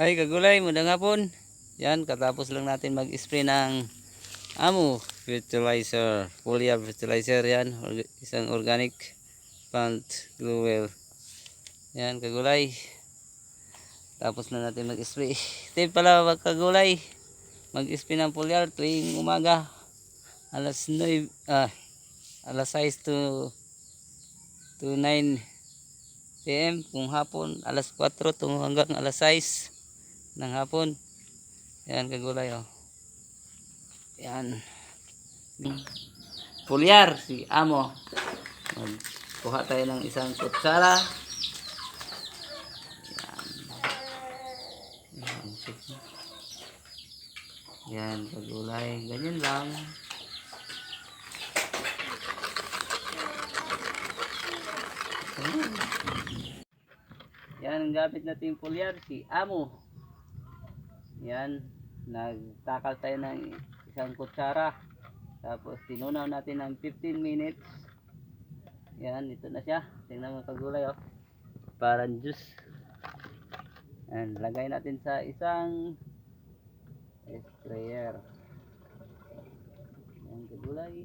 Ay, kagulay, muna nga po. Yan, katapos lang natin mag-spray ng amo fertilizer. Foliar fertilizer yan. isang organic plant glowel. Yan, kagulay. Tapos na natin mag-spray. Tip pala kagulay. Mag-spray ng foliar tuwing umaga. Alas 9, ah, alas 6 to, to 9 PM kung hapon alas 4 to hanggang alas 6 ng hapon. Yan kagulay oh. Yan. Pulyar si Amo. Magkuha tayo ng isang kutsara. Yan. Kagulay. Ganyan lang. Yan ang gamit natin pulyar, si Amo. Yan, nagtakal tayo ng isang kutsara. Tapos tinunaw natin ng 15 minutes. Yan, ito na siya. Tingnan mo kagulay oh. Parang juice. Yan, lagay natin sa isang sprayer. Yan, kagulay.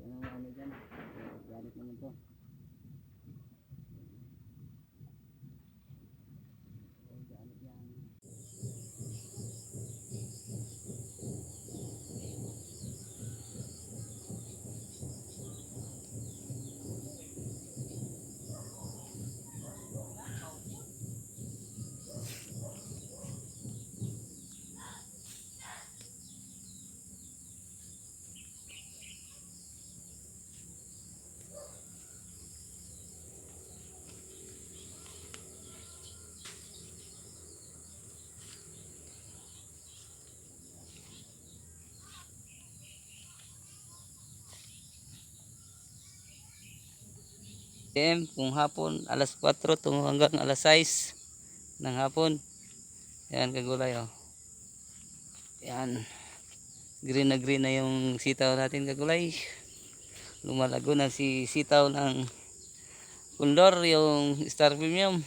Yan ang ano dyan. Organic naman to. PM kung hapon alas 4 to hanggang alas 6 ng hapon. Yan kagulay oh. Yan. Green na green na yung sitaw natin kagulay. Lumalago na si sitaw ng kundor yung star premium.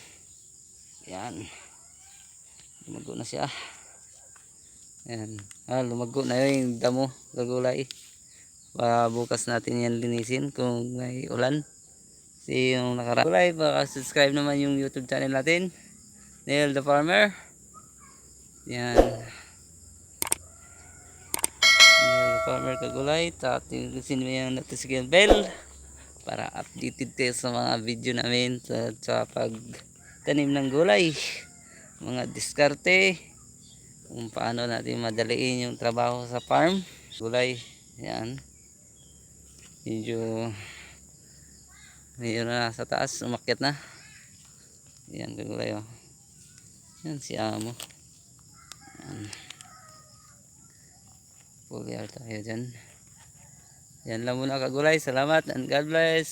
Yan. Lumago na siya. Yan. Ah, lumago na yung damo kagulay. Para bukas natin yan linisin kung may ulan. Si yung nakaraan. Kulay, subscribe naman yung YouTube channel natin. Neil the Farmer. Yan. Neil the Farmer kagulay. Tatingin mo yung notification bell para updated tayo sa mga video namin sa, sa pagtanim ng gulay. Mga diskarte. Kung paano natin madaliin yung trabaho sa farm. Gulay. Yan. Medyo Mayroon na sa taas, umakyat na. Yan, kagulay oh. Yan si Amo. Yan. Full yard tayo dyan. Yan lang muna kagulay. Salamat and God bless.